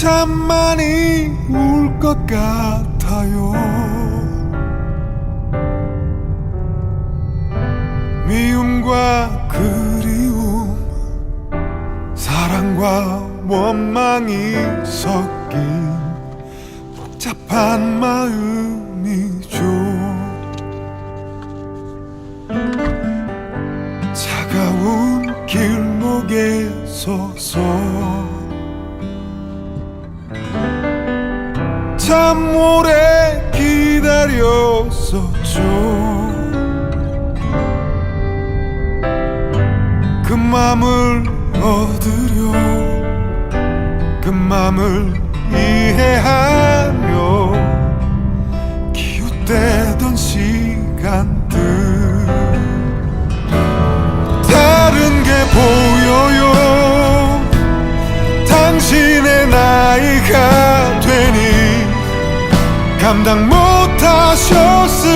참 많이 울 것 같아요. 미움과 그리움 사랑과 원망이 섞인 복잡한 마음이죠 차가운 길목에 서서 참 오래 기다렸었죠. 그 맘을 얻으려 그 맘을 이해하려 기웃대던 시간 감당 못하셨을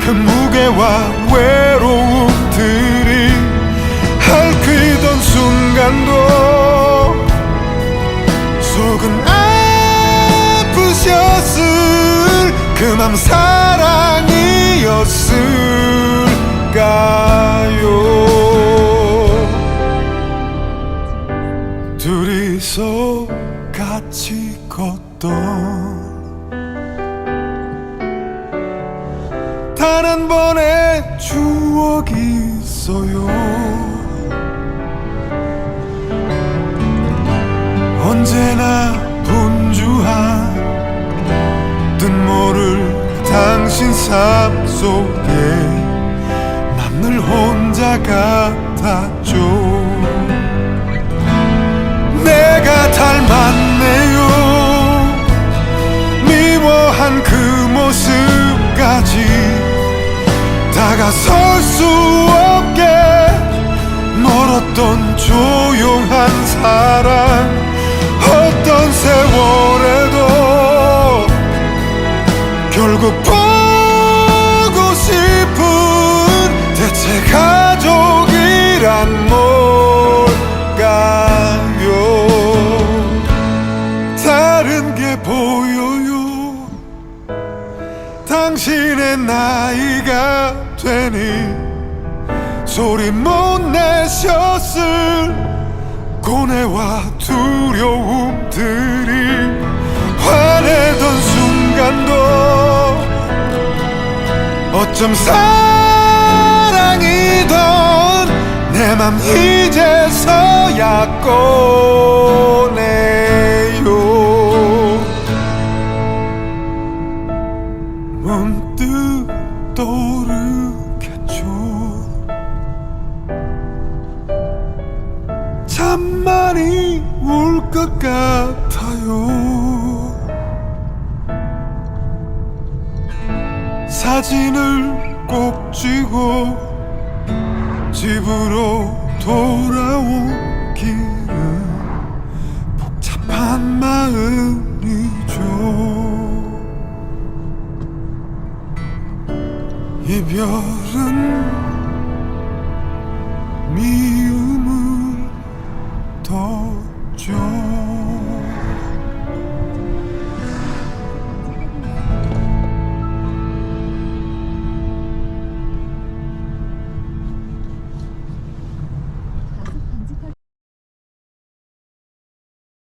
그 무게와 외로움들이 핥히던 순간도 속은 아프셨을 그 맘 사랑이었을까요? 둘이서 같이 걷던 단 한 번의 추억이 있어요. 언제나 분주한 뜻 모를 당신 삶 속에 난늘 혼자 같았죠 다가설 수 없게 멀었던 조용한 사랑 어떤 세월에도 결국 보고 싶은 대체 가족이란 뭘까요? 다른 게 보여요 당신의 나이가 되니 소리 못 내셨을 고뇌와 두려움들이 화내던 순간도 어쩜 사랑이던 내 맘 이제서야 꺼내 문득 떠오르겠죠. 참 많이 울 것 같아요. 사진을 꼭 쥐고 집으로 돌아온 이별은 미움을 더죠